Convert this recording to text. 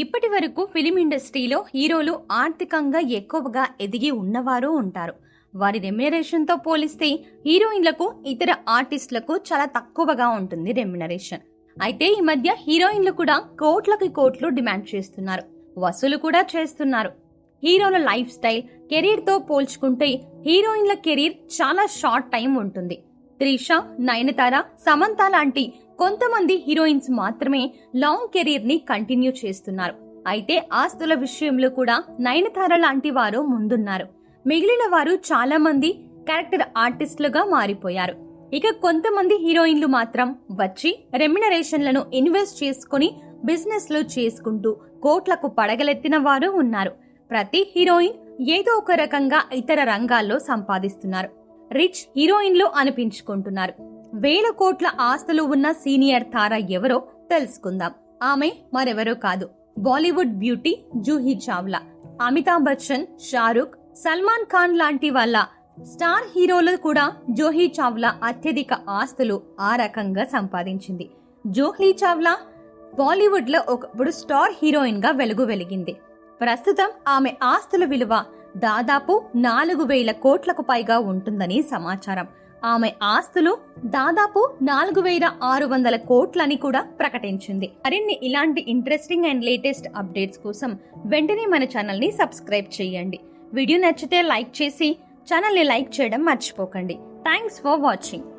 ఇప్పటి వరకు ఫిలిం ఇండస్ట్రీలో హీరోలు ఆర్థికంగా ఎక్కువగా ఎదిగి ఉన్నవారు ఉంటారు. వారి రెమ్యునరేషన్తో పోలిస్తే హీరోయిన్లకు ఇతర ఆర్టిస్టులకు చాలా తక్కువగా ఉంటుంది రెమ్యునరేషన్. అయితే ఈ మధ్య హీరోయిన్లు కూడా కోట్లకి కోట్లు డిమాండ్ చేస్తున్నారు. వసూలు కూడా చేస్తున్నారు. హీరోల లైఫ్ స్టైల్ కెరీర్తో పోల్చుకుంటే హీరోయిన్ల కెరీర్ చాలా షార్ట్ టైం ఉంటుంది. త్రిష నయనతార సమంత లాంటి కొంతమంది హీరోయిన్స్ మాత్రమే లాంగ్ కెరీర్ని కంటిన్యూ చేస్తున్నారు. అయితే ఆస్తుల విషయంలో కూడా నయనతార లాంటి వారు ముందున్నారు. మిగిలిన వారు చాలా మంది క్యారెక్టర్ ఆర్టిస్టులుగా మారిపోయారు. ఇక కొంతమంది హీరోయిన్లు మాత్రం వచ్చి రెమ్యునరేషన్లను ఇన్వెస్ట్ చేసుకుని బిజినెస్లో చేసుకుంటూ కోట్లకు పడగలెత్తిన వారు ఉన్నారు. ప్రతి హీరోయిన్ ఏదో ఒక రకంగా ఇతర రంగాల్లో సంపాదిస్తున్నారు. రిచ్ హీరోయిన్లు అనిపించుకుంటున్నారు. వేల కోట్ల ఆస్తులు ఉన్న సీనియర్ తార ఎవరో తెలుసుకుందాం. ఆమె మరెవరో కాదు. Bollywood beauty Juhi Chawla. Amitabh Bachchan Shahrukh Salman Khan లాంటి వాళ్ళ స్టార్ హీరోలు కూడా జోహీ చావ్లా అత్యధిక ఆస్తులు ఆ రకంగా సంపాదించింది. జోహీ చావ్లా బాలీవుడ్లో ఒకప్పుడు స్టార్ హీరోయిన్గా వెలుగు వెలిగింది. ప్రస్తుతం ఆమె ఆస్తుల విలువ దాదాపు నాలుగు వేల కోట్లకు పైగా ఉంటుందని సమాచారం. ఆమె ఆస్తులు దాదాపు నాలుగు వేల ఆరు వందల కోట్లని కూడా ప్రకటించింది. మరిన్ని ఇలాంటి ఇంట్రెస్టింగ్ అండ్ లేటెస్ట్ అప్డేట్స్ కోసం వెంటనే మన ఛానల్ని సబ్స్క్రైబ్ చేయండి. వీడియో నచ్చితే లైక్ చేసి ఛానల్ని లైక్ చేయడం మర్చిపోకండి. Thanks for watching